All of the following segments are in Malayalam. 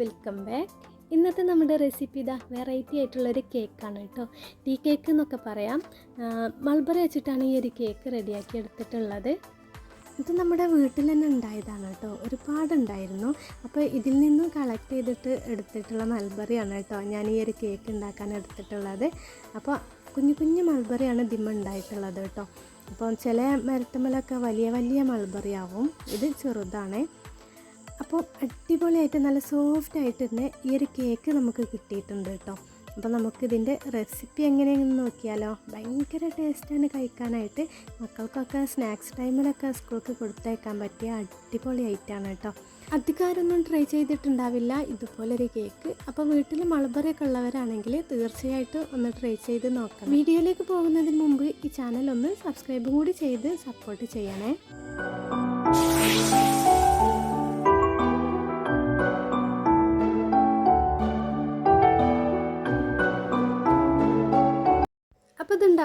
വെൽക്കം ബാക്ക് ഇന്നത്തെ നമ്മുടെ റെസിപ്പി ഇതാ വെറൈറ്റി ആയിട്ടുള്ളൊരു കേക്കാണ് കേട്ടോ. ടീ കേക്ക് എന്നൊക്കെ പറയാം. മൾബറി വെച്ചിട്ടാണ് ഈ ഒരു കേക്ക് റെഡിയാക്കി എടുത്തിട്ടുള്ളത്. ഇത് നമ്മുടെ വീട്ടിൽ തന്നെ ഉണ്ടായതാണ് കേട്ടോ. ഒരുപാടുണ്ടായിരുന്നു. അപ്പോൾ ഇതിൽ നിന്നും കളക്ട് ചെയ്തിട്ട് എടുത്തിട്ടുള്ള മൾബറിയാണ് കേട്ടോ ഞാൻ ഈ ഒരു കേക്ക് ഉണ്ടാക്കാൻ എടുത്തിട്ടുള്ളത്. അപ്പോൾ കുഞ്ഞു കുഞ്ഞു മൾബറിയാണ് ഇതിമ്മ ഉണ്ടായിട്ടുള്ളത് കേട്ടോ. അപ്പോൾ ചില മരത്തുമ്മലൊക്കെ വലിയ വലിയ മൾബറി ആവും. ഇത് ചെറുതാണ്. അപ്പോൾ അടിപൊളിയായിട്ട് നല്ല സോഫ്റ്റ് ആയിട്ട് തന്നെ ഈ ഒരു കേക്ക് നമുക്ക് കിട്ടിയിട്ടുണ്ട് കേട്ടോ. അപ്പോൾ നമുക്കിതിന്റെ റെസിപ്പി എങ്ങനെയാണെന്ന് നോക്കിയാലോ. ഭയങ്കര ടേസ്റ്റാണ് കഴിക്കാനായിട്ട്. മക്കൾക്കൊക്കെ സ്നാക്സ് ടൈമിലൊക്കെ സ്കൂൾക്ക് കൊടുത്തേക്കാൻ പറ്റിയ അടിപൊളി ഐറ്റാണ് കേട്ടോ. അധികാരമൊന്നും ട്രൈ ചെയ്തിട്ടുണ്ടാവില്ല. ഇതുപോലൊരു കേക്ക്. അപ്പോൾ വീട്ടിൽ മളബറിയൊക്കെ ഉള്ളവരാണെങ്കിൽ തീർച്ചയായിട്ടും ഒന്ന് ട്രൈ ചെയ്ത് നോക്കാം വീഡിയോയിലേക്ക് പോകുന്നതിന് മുമ്പ് ഈ ചാനൽ ഒന്ന് സബ്സ്ക്രൈബും കൂടി ചെയ്ത് സപ്പോർട്ട് ചെയ്യണേ.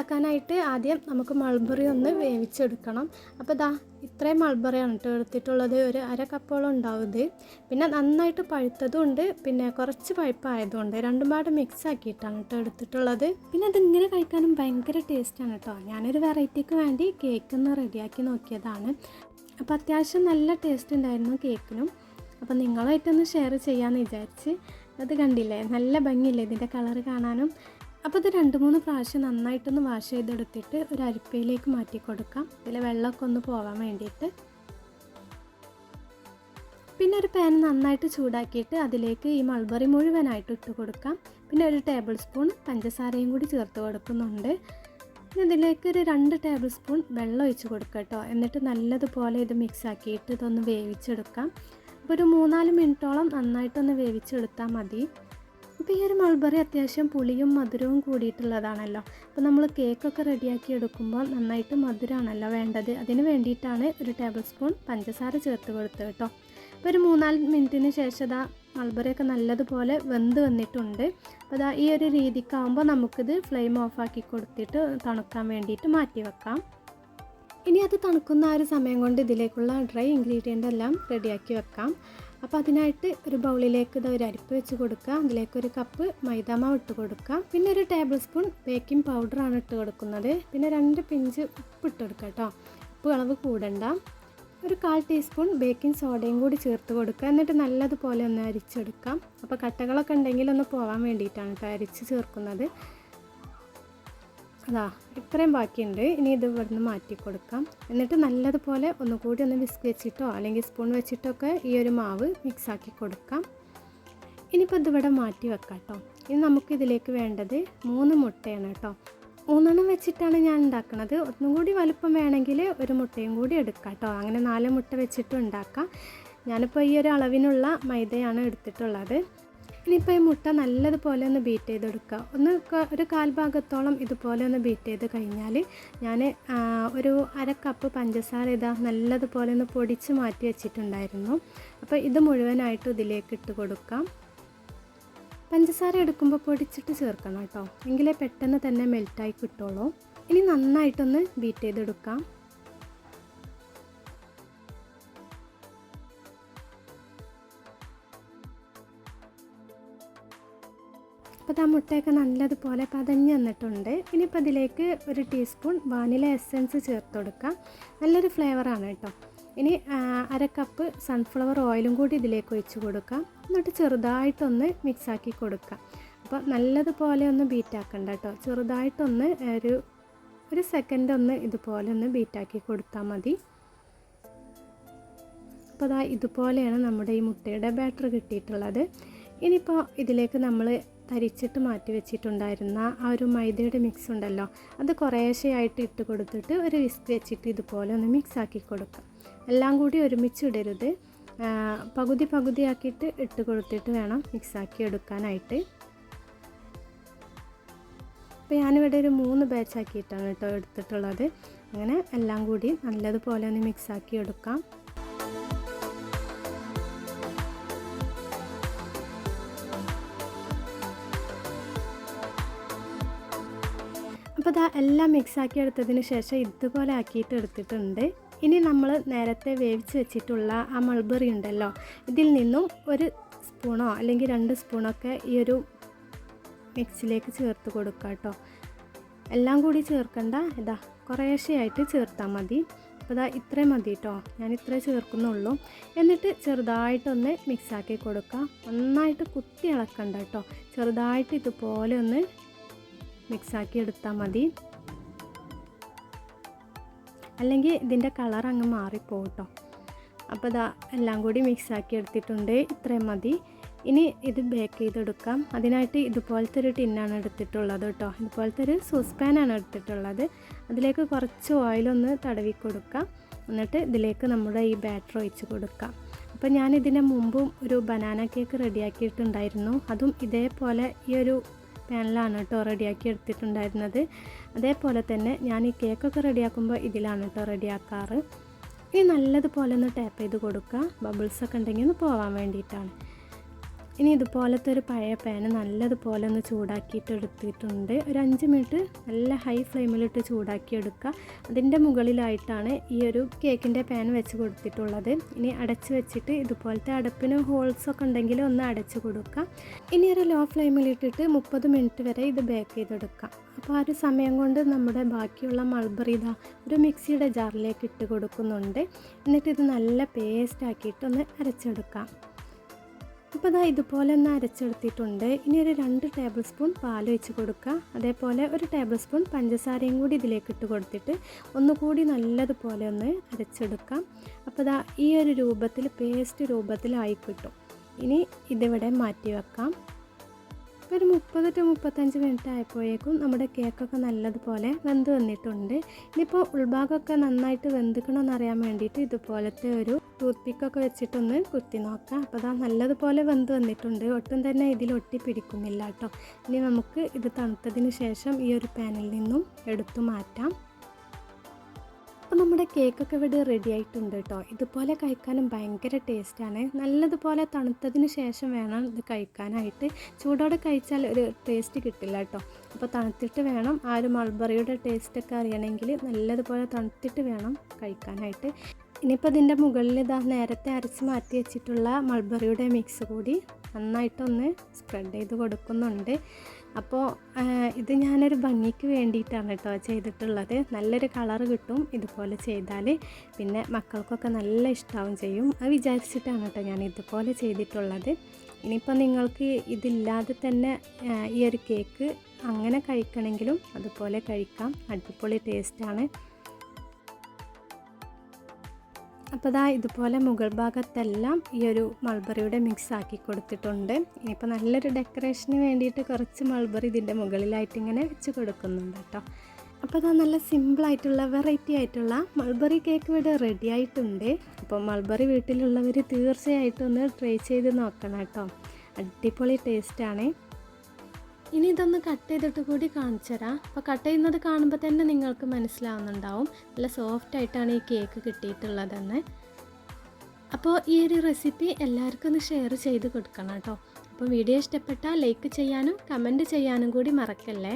ഉണ്ടാക്കാനായിട്ട് ആദ്യം നമുക്ക് മൾബറി ഒന്ന് വേവിച്ചെടുക്കണം. അപ്പോൾ ഇതാ ഇത്രയും മൾബറിയാണ് കേട്ടോ എടുത്തിട്ടുള്ളത്. ഒരു അര കപ്പോളം ഉണ്ടാവുന്നത് പിന്നെ നന്നായിട്ട് പഴുത്തതും ഉണ്ട്. പിന്നെ കുറച്ച് പഴുപ്പായതുകൊണ്ട് രണ്ടും പാട് മിക്സ് ആക്കിയിട്ടാണ് കേട്ടോ എടുത്തിട്ടുള്ളത്. പിന്നെ അതിങ്ങനെ കഴിക്കാനും ഭയങ്കര ടേസ്റ്റാണ് കേട്ടോ. ഞാനൊരു വെറൈറ്റിക്ക് വേണ്ടി കേക്ക് ഒന്ന് റെഡിയാക്കി നോക്കിയതാണ്. അപ്പോൾ അത്യാവശ്യം നല്ല ടേസ്റ്റ് ഉണ്ടായിരുന്നു കേക്കിനും അപ്പോൾ നിങ്ങളായിട്ടൊന്ന് ഷെയർ ചെയ്യാമെന്ന് വിചാരിച്ച്. അത് കണ്ടില്ലേ? നല്ല ഭംഗിയില്ലേ ഇതിന്റെ കളറ് കാണാനും? അപ്പോൾ ഇത് രണ്ട് മൂന്ന് പ്രാവശ്യം നന്നായിട്ടൊന്ന് വാഷ് ചെയ്തെടുത്തിട്ട് ഒരു അരിപ്പയിലേക്ക് മാറ്റി കൊടുക്കാം. ഇതിൽ വെള്ളമൊക്കെ ഒന്ന് പോകാൻ വേണ്ടിയിട്ട്. പിന്നെ ഒരു പാൻ നന്നായിട്ട് ചൂടാക്കിയിട്ട് അതിലേക്ക് ഈ മൾബറി മുഴുവനായിട്ട് ഇട്ട് കൊടുക്കാം. പിന്നെ ഒരു ടേബിൾ സ്പൂൺ പഞ്ചസാരയും കൂടി ചേർത്ത് കൊടുക്കുന്നുണ്ട്. പിന്നെ ഇതിലേക്ക് ഒരു രണ്ട് ടേബിൾ സ്പൂൺ വെള്ളം ഒഴിച്ച് കൊടുക്കുക കേട്ടോ. എന്നിട്ട് നല്ലതുപോലെ ഇത് മിക്സ് ആക്കിയിട്ട് ഇതൊന്ന് വേവിച്ചെടുക്കാം. അപ്പോൾ ഒരു മൂന്നാൽ മിനിറ്റോളം നന്നായിട്ടൊന്ന് വേവിച്ചെടുത്താൽ മതി. അപ്പോൾ ഈ ഒരു മൾബറി അത്യാവശ്യം പുളിയും മധുരവും കൂടിയിട്ടുള്ളതാണല്ലോ. അപ്പോൾ നമ്മൾ കേക്കൊക്കെ റെഡിയാക്കി എടുക്കുമ്പോൾ നന്നായിട്ട് മധുരമാണല്ലോ വേണ്ടത്. അതിന് വേണ്ടിയിട്ടാണ് ഒരു ടേബിൾ സ്പൂൺ പഞ്ചസാര ചേർത്ത് കൊടുത്തത് കേട്ടോ. അപ്പോൾ ഒരു മൂന്നാൽ മിനിറ്റിന് ശേഷം ഇതാ മൾബറിയൊക്കെ നല്ലതുപോലെ വെന്ത് വന്നിട്ടുണ്ട്. അപ്പോൾ ഇതാ ഈ ഒരു രീതിക്കാവുമ്പോൾ നമുക്കിത് ഫ്ലെയിം ഓഫാക്കി കൊടുത്തിട്ട് തണുക്കാൻ വേണ്ടിയിട്ട് മാറ്റി വെക്കാം. ഇനി അത് തണുക്കുന്ന ആ ഒരു സമയം കൊണ്ട് ഇതിലേക്കുള്ള ഡ്രൈ ഇൻഗ്രീഡിയന്റ് എല്ലാം റെഡിയാക്കി വെക്കാം. അപ്പോൾ അതിനായിട്ട് ഒരു ബൗളിലേക്ക് ഇത് ഒരു അരിപ്പ് വെച്ച് കൊടുക്കുക അതിലേക്ക് ഒരു കപ്പ് മൈദാമാവ് ഇട്ട് കൊടുക്കുക പിന്നെ ഒരു ടേബിൾ സ്പൂൺ ബേക്കിംഗ് പൗഡറാണ് ഇട്ട് കൊടുക്കുന്നത്. പിന്നെ രണ്ട് പിഞ്ച് ഉപ്പ് ഇട്ട് കൊടുക്കുക കേട്ടോ. ഉപ്പ് അളവ് കൂടണ്ട. ഒരു കാൽ ടീസ്പൂൺ ബേക്കിംഗ് സോഡയും കൂടി ചേർത്ത് കൊടുക്കുക. എന്നിട്ട് നല്ലതുപോലെ ഒന്ന് അരിച്ചെടുക്കാം. അപ്പോൾ കട്ടകളൊക്കെ ഉണ്ടെങ്കിൽ ഒന്ന് പോകാൻ വേണ്ടിയിട്ടാണ് കേട്ടോ അരിച്ച് ചേർക്കുന്നത്. അതാ ഇത്രയും ബാക്കിയുണ്ട്. ഇനി ഇത് ഇവിടുന്ന് മാറ്റി കൊടുക്കാം. എന്നിട്ട് നല്ലതുപോലെ ഒന്നുകൂടി ഒന്ന് വിസ്ക് വെച്ചിട്ടോ അല്ലെങ്കിൽ സ്പൂൺ വെച്ചിട്ടോ ഒക്കെ ഈ ഒരു മാവ് മിക്സാക്കി കൊടുക്കാം. ഇനിയിപ്പോൾ ഇതിവിടെ മാറ്റി വെക്കാം കേട്ടോ. ഇനി നമുക്കിതിലേക്ക് വേണ്ടത് മൂന്ന് മുട്ടയാണ് കേട്ടോ. മൂന്നെണ്ണം വെച്ചിട്ടാണ് ഞാൻ ഉണ്ടാക്കുന്നത് ഒന്നും കൂടി വലുപ്പം വേണമെങ്കിൽ ഒരു മുട്ടയും കൂടി എടുക്കാം കേട്ടോ. അങ്ങനെ നാല് മുട്ട വെച്ചിട്ട് ഉണ്ടാക്കാം. ഞാനിപ്പോൾ ഈ ഒരു അളവിനുള്ള മൈദയാണ് എടുത്തിട്ടുള്ളത്. ഇനിയിപ്പോൾ ഈ മുട്ട നല്ലതുപോലെ ഒന്ന് ബീറ്റ് ചെയ്തെടുക്കുക. ഒന്ന് ഒരു കാൽഭാഗത്തോളം ഇതുപോലെ ഒന്ന് ബീറ്റ് ചെയ്ത് കഴിഞ്ഞാൽ ഞാൻ ഒരു അര കപ്പ് പഞ്ചസാര ഇതാ നല്ലതുപോലെ ഒന്ന് പൊടിച്ച് മാറ്റി വെച്ചിട്ടുണ്ടായിരുന്നു. അപ്പോൾ ഇത് മുഴുവനായിട്ട് ഇതിലേക്ക് ഇട്ട് കൊടുക്കാം. പഞ്ചസാര എടുക്കുമ്പോൾ പൊടിച്ചിട്ട് ചേർക്കണം കേട്ടോ. എങ്കിലേ പെട്ടെന്ന് തന്നെ മെൽറ്റായി കിട്ടുള്ളൂ. ഇനി നന്നായിട്ടൊന്ന് ബീറ്റ് ചെയ്തെടുക്കാം. അപ്പോൾ ആ മുട്ടയൊക്കെ നല്ലതുപോലെ പതഞ്ഞ് വന്നിട്ടുണ്ട്. ഇനിയിപ്പോൾ അതിലേക്ക് ഒരു ടീസ്പൂൺ വാനില എസൻസ് ചേർത്ത് കൊടുക്കാം. നല്ലൊരു ഫ്ലേവറാണ് കേട്ടോ. ഇനി അര കപ്പ് സൺഫ്ലവർ ഓയിലും കൂടി ഇതിലേക്ക് ഒഴിച്ച് കൊടുക്കാം. എന്നിട്ട് ചെറുതായിട്ടൊന്ന് മിക്സാക്കി കൊടുക്കാം. അപ്പോൾ നല്ലതുപോലെ ഒന്ന് ബീറ്റാക്കണ്ട കേട്ടോ. ചെറുതായിട്ടൊന്ന് ഒരു ഒരു സെക്കൻഡ് ഒന്ന് ഇതുപോലെ ഒന്ന് ബീറ്റാക്കി കൊടുത്താൽ മതി. അപ്പോൾ അതാ ഇതുപോലെയാണ് നമ്മുടെ ഈ മുട്ടയുടെ ബാറ്റർ കിട്ടിയിട്ടുള്ളത്. ഇനിയിപ്പോൾ ഇതിലേക്ക് നമ്മൾ തരിച്ചിട്ട് മാറ്റി വെച്ചിട്ടുണ്ടായിരുന്ന ആ ഒരു മൈദയുടെ മിക്സ് ഉണ്ടല്ലോ അത് കുറേശ്ശെയായിട്ട് ഇട്ട് കൊടുത്തിട്ട് ഒരു വിസ്ക് വെച്ചിട്ട് ഇതുപോലെ ഒന്ന് മിക്സ് ആക്കി കൊടുക്കാം. എല്ലാം കൂടി ഒരുമിച്ച് ഇടരുത്. പകുതി പകുതിയാക്കിയിട്ട് ഇട്ട് കൊടുത്തിട്ട് വേണം മിക്സാക്കി എടുക്കാനായിട്ട്. അപ്പോൾ ഞാനിവിടെ ഒരു മൂന്ന് ബാച്ചാക്കിയിട്ടാണ് കേട്ടോ എടുത്തിട്ടുള്ളത്. അങ്ങനെ എല്ലാം കൂടി നല്ലതുപോലെ ഒന്ന് മിക്സാക്കി എടുക്കാം. എല്ലാം മിക്സ് ആക്കി എടുത്തതിന് ശേഷം ഇതുപോലെ ആക്കിയിട്ട് എടുത്തിട്ടുണ്ട്. ഇനി നമ്മൾ നേരത്തെ വേവിച്ച് വെച്ചിട്ടുള്ള ആ മൾബറി ഉണ്ടല്ലോ ഇതിൽ നിന്നും ഒരു സ്പൂണോ അല്ലെങ്കിൽ രണ്ട് സ്പൂണൊക്കെ ഈ ഒരു മിക്സിലേക്ക് ചേർത്ത് കൊടുക്കുക കേട്ടോ. എല്ലാം കൂടി ചേർക്കണ്ട ഇതാ കുറേശ്ശെയായിട്ട് ചേർത്താൽ മതി. അപ്പോൾ ഇതാ ഇത്രയും മതി കേട്ടോ ഞാൻ ഇത്രേ ചേർക്കുന്നുള്ളൂ. എന്നിട്ട് ചെറുതായിട്ടൊന്ന് മിക്സാക്കി കൊടുക്കുക. നന്നായിട്ട് കുത്തി ഇളക്കണ്ട കേട്ടോ ചെറുതായിട്ട് ഇതുപോലെ ഒന്ന് മിക്സാക്കി എടുത്താൽ മതി. അല്ലെങ്കിൽ ഇതിന്റെ കളർ അങ്ങ് മാറിപ്പോകും കേട്ടോ അപ്പോൾ ഇതാ എല്ലാം കൂടി മിക്സാക്കി എടുത്തിട്ടുണ്ട്. ഇത്രയും മതി. ഇനി ഇത് ബേക്ക് ചെയ്തെടുക്കാം. അതിനായിട്ട് ഇതുപോലത്തെ ഒരു ടിന്നാണ് എടുത്തിട്ടുള്ളത് കേട്ടോ ഇതുപോലത്തെ ഒരു സൂസ് പാനാണ് എടുത്തിട്ടുള്ളത്. അതിലേക്ക് കുറച്ച് ഓയിലൊന്ന് തടവി കൊടുക്കാം. എന്നിട്ട് ഇതിലേക്ക് നമ്മുടെ ഈ ബാറ്റർ ഒഴിച്ച് കൊടുക്കാം. അപ്പോൾ ഞാൻ ഇതിന് മുമ്പും ഒരു ബനാന കേക്ക് റെഡിയാക്കിയിട്ടുണ്ടായിരുന്നു അതും ഇതേപോലെ ഈ ഒരു പാനിലാണ് കേട്ടോ റെഡിയാക്കി എടുത്തിട്ടുണ്ടായിരുന്നത്. അതേപോലെ തന്നെ ഞാൻ ഈ കേക്കൊക്കെ റെഡിയാക്കുമ്പോൾ ഇതിലാണ് കേട്ടോ റെഡിയാക്കാറ്. ഇനി നല്ലതുപോലെ ഒന്ന് ടാപ്പ് ചെയ്ത് കൊടുക്കുക. ബബിൾസൊക്കെ ഉണ്ടെങ്കിൽ ഒന്ന് പോകാൻ വേണ്ടിയിട്ടാണ്. ഇനി ഇതുപോലത്തെ ഒരു പഴയ പാന് നല്ലതുപോലെ ഒന്ന് ചൂടാക്കിയിട്ട് എടുത്തിട്ടുണ്ട് ഒരു അഞ്ച് മിനിറ്റ് നല്ല ഹൈ ഫ്ലെയിമിലിട്ട് ചൂടാക്കി എടുക്കുക അതിന്റെ മുകളിലായിട്ടാണ് ഈ ഒരു കേക്കിന്റെ പാൻ വെച്ച് കൊടുത്തിട്ടുള്ളത്. ഇനി അടച്ച് വെച്ചിട്ട് ഇതുപോലത്തെ അടപ്പിന് ഹോൾസ് ഒക്കെ ഉണ്ടെങ്കിൽ ഒന്ന് അടച്ച് കൊടുക്കുക. ഇനി ഒരു ലോ ഫ്ലെയിമിലിട്ടിട്ട് മുപ്പത് മിനിറ്റ് വരെ ഇത് ബേക്ക് ചെയ്തെടുക്കാം അപ്പോൾ ആ ഒരു സമയം കൊണ്ട് നമ്മുടെ ബാക്കിയുള്ള മൾബറി ഇതാ ഒരു മിക്സിയുടെ ജാറിലേക്ക് ഇട്ട് കൊടുക്കുന്നുണ്ട്. എന്നിട്ട് ഇത് നല്ല പേസ്റ്റ് ആക്കിയിട്ട് ഒന്ന് അരച്ചെടുക്കാം അപ്പോൾ അതാ ഇതുപോലെ ഒന്ന് അരച്ചെടുത്തിട്ടുണ്ട്. ഇനി ഒരു രണ്ട് ടേബിൾ സ്പൂൺ പാൽ ഒഴിച്ച് കൊടുക്കുക. അതേപോലെ ഒരു ടേബിൾ സ്പൂൺ പഞ്ചസാരയും കൂടി ഇതിലേക്ക് ഇട്ട് കൊടുത്തിട്ട് ഒന്നുകൂടി നല്ലതുപോലെ ഒന്ന് അരച്ചെടുക്കാം. അപ്പോൾ അതാ ഈ ഒരു രൂപത്തിൽ പേസ്റ്റ് രൂപത്തിലായി കിട്ടും. ഇനി ഇതിവിടെ മാറ്റി വെക്കാം. ഒരു മുപ്പത് ടു മുപ്പത്തഞ്ച് മിനിറ്റ് ആയപ്പോഴേക്കും നമ്മുടെ കേക്കൊക്കെ നല്ലതുപോലെ വെന്ത് വന്നിട്ടുണ്ട്. ഇനിയിപ്പോൾ ഉൾഭാഗമൊക്കെ നന്നായിട്ട് വെന്തിക്കണമെന്ന് അറിയാൻ വേണ്ടിയിട്ട് ഇതുപോലത്തെ ഒരു ടൂത്ത് പിക്കൊക്കെ വെച്ചിട്ടൊന്ന് കുത്തി നോക്കാം. അപ്പോൾ അതാ നല്ലതുപോലെ വെന്ത് വന്നിട്ടുണ്ട്. ഒട്ടും തന്നെ ഇതിൽ ഒട്ടി പിടിക്കുന്നില്ല കേട്ടോ. ഇനി നമുക്ക് ഇത് തണുത്തതിന് ശേഷം ഈ ഒരു പാനിൽ നിന്നും എടുത്തു മാറ്റാം. അപ്പോൾ നമ്മുടെ കേക്കൊക്കെ ഇവിടെ റെഡി ആയിട്ടുണ്ട് കേട്ടോ ഇതുപോലെ കഴിക്കാനും ഭയങ്കര ടേസ്റ്റാണ് നല്ലതുപോലെ തണുത്തതിന് ശേഷം വേണം ഇത് കഴിക്കാനായിട്ട്. ചൂടോടെ കഴിച്ചാൽ ഒരു ടേസ്റ്റ് കിട്ടില്ല കേട്ടോ അപ്പോൾ തണുത്തിട്ട് വേണം. ആ ഒരു മൾബറിയുടെ ടേസ്റ്റൊക്കെ അറിയണമെങ്കിൽ നല്ലതുപോലെ തണുത്തിട്ട് വേണം കഴിക്കാനായിട്ട്. ഇനിയിപ്പോൾ ഇതിന്റെ മുകളിൽ ഇതാ നേരത്തെ അരച്ച് മാറ്റി വെച്ചിട്ടുള്ള മൾബറിയുടെ മിക്സ് കൂടി നന്നായിട്ടൊന്ന് സ്പ്രെഡ് ചെയ്ത് കൊടുക്കുന്നുണ്ട്. അപ്പോൾ ഇത് ഞാനൊരു ഭംഗിക്ക് വേണ്ടിയിട്ടാണ് കേട്ടോ ചെയ്തിട്ടുള്ളത്. നല്ലൊരു കളർ കിട്ടും ഇതുപോലെ ചെയ്താൽ പിന്നെ മക്കൾക്കൊക്കെ നല്ല ഇഷ്ടമാവും ചെയ്യും. അത് വിചാരിച്ചിട്ടാണ് കേട്ടോ ഞാൻ ഇതുപോലെ ചെയ്തിട്ടുള്ളത്. ഇനിയിപ്പോൾ നിങ്ങൾക്ക് ഇതില്ലാതെ തന്നെ ഈ ഒരു കേക്ക് അങ്ങനെ കഴിക്കണമെങ്കിലും അതുപോലെ കഴിക്കാം. അടിപൊളി ടേസ്റ്റാണ് അപ്പോൾ ദാ ഇതുപോലെ മുകൾ ഭാഗത്തെല്ലാം ഈ ഒരു മൾബറിയുടെ മിക്സ് ആക്കി കൊടുത്തിട്ടുണ്ട്. ഇനിയിപ്പോൾ നല്ലൊരു ഡെക്കറേഷന് വേണ്ടിയിട്ട് കുറച്ച് മൾബറി ഇതിന്റെ മുകളിലായിട്ട് ഇങ്ങനെ വെച്ച് കൊടുക്കുന്നുണ്ട് കേട്ടോ. അപ്പോൾ അതാ നല്ല സിമ്പിളായിട്ടുള്ള വെറൈറ്റി ആയിട്ടുള്ള മൾബറി കേക്ക് ഇവിടെ റെഡി ആയിട്ടുണ്ട്. അപ്പോൾ മൾബറി വീട്ടിലുള്ളവർ തീർച്ചയായിട്ടും ഒന്ന് ട്രൈ ചെയ്ത് നോക്കണം കേട്ടോ. അടിപൊളി ടേസ്റ്റാണ് ഇനി ഇതൊന്ന് കട്ട് ചെയ്തിട്ട് കൂടി കാണിച്ചു തരാം അപ്പോൾ കട്ട് ചെയ്യുന്നത് കാണുമ്പോൾ തന്നെ നിങ്ങൾക്ക് മനസ്സിലാവുന്നുണ്ടാവും. നല്ല സോഫ്റ്റ് ആയിട്ടാണ് ഈ കേക്ക് കിട്ടിയിട്ടുള്ളതെന്ന്. അപ്പോൾ ഈ ഒരു റെസിപ്പി എല്ലാവർക്കും ഒന്ന് ഷെയർ ചെയ്ത് കൊടുക്കണം കേട്ടോ. അപ്പോൾ വീഡിയോ ഇഷ്ടപ്പെട്ടാൽ ലൈക്ക് ചെയ്യാനും കമന്റ് ചെയ്യാനും കൂടി മറക്കല്ലേ?